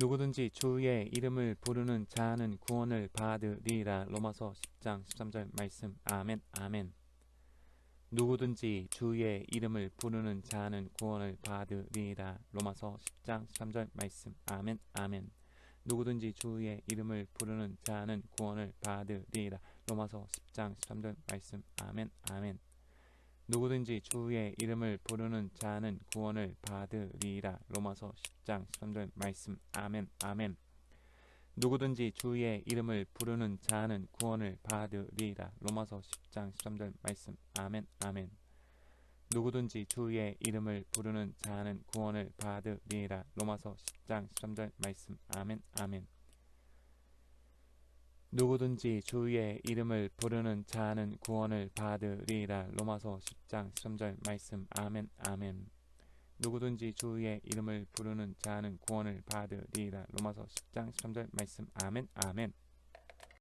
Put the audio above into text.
누구든지 주의 이름을 부르는 자는 구원을 받으리라. 로마서 10장 13절 말씀. 아멘. 아멘. 누구든지 주의 이름을 부르는 자는 구원을 받으리라. 로마서 10장 13절 말씀. 아멘. 아멘. 누구든지 주의 이름을 부르는 자는 구원을 받으리라. 로마서 10장 13절 말씀. 아멘. 아멘. 누구든지 주의 이름을 부르는 자는 구원을 받으리라. 로마서 10장 13절 말씀. 아멘. 아멘. 누구든지 주의 이름을 부르는 자는 구원을 받으리라. 로마서 10장 13절 말씀. 아멘. 아멘. 누구든지 주의 이름을 부르는 자는 구원을 받으리라. 로마서 10장 13절 말씀. 아멘. 아멘. 누구든지 주의 이름을 부르는 자는 구원을 받으리라. 로마서 10장 13절 말씀. 아멘. 아멘. 누구든지 주의 이름을 부르는 자는 구원을 받으리라. 로마서 10장 13절 말씀. 아멘. 아멘.